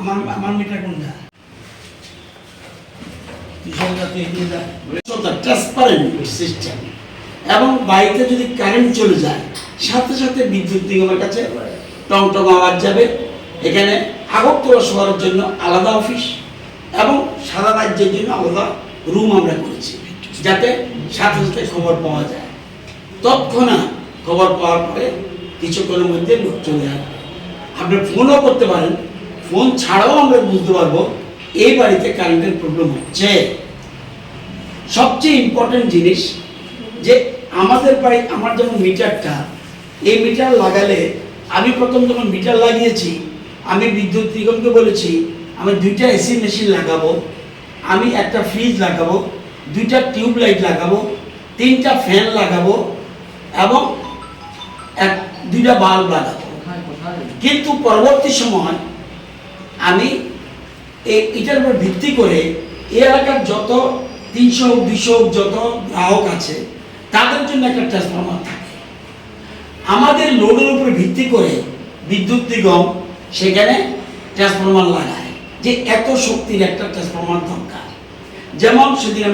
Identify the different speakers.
Speaker 1: আমার আমার মিটার কোনটা? এবং বাড়িতে যদি কারেন্ট চলে যায়, সাথে সাথে বিদ্যুৎ নিগমের কাছে টং টং আওয়াজ যাবে। এখানে আগরতলা শহরের জন্য আলাদা অফিস এবং সারা রাজ্যের জন্য আলাদা রুম আমরা করেছি, যাতে সাথে সাথে খবর পাওয়া যায়। তৎক্ষণাৎ খবর পাওয়ার পরে কিছুক্ষণের মধ্যে লোক চলে আসবে। আপনি ফোনও করতে পারেন ফোন ছাড়াও আমরা বুঝতে পারব এই বাড়িতে কারেন্টের প্রবলেম হচ্ছে। সবচেয়ে ইম্পর্টেন্ট জিনিস যে আমাদের বাড়ি আমার যেমন মিটারটা এই মিটার লাগালে আমি প্রথম যখন মিটার লাগিয়েছি আমি বিদ্যুৎ নিগমকে বলেছি আমি দুইটা এসি মেশিন লাগাবো আমি একটা ফ্রিজ লাগাবো দুইটা টিউব লাইট লাগাবো তিনটা ফ্যান লাগাবো এবং এক দুইটা বাল্ব লাগাবো। কিন্তু পরবর্তী সময় আমি এটার উপর ভিত্তি করে এই এলাকার যত তিনশো দুইশো যত গ্রাহক আছে, তাদের জন্য একটা ট্রান্সফরমার থাকে। আমাদের লোডের উপর ভিত্তি করে বিদ্যুৎ নিগম সেখানে ট্রান্সফরমার লাগায়, যে এত শক্তির একটা ট্রান্সফরমার দরকার। যেমন সেদিন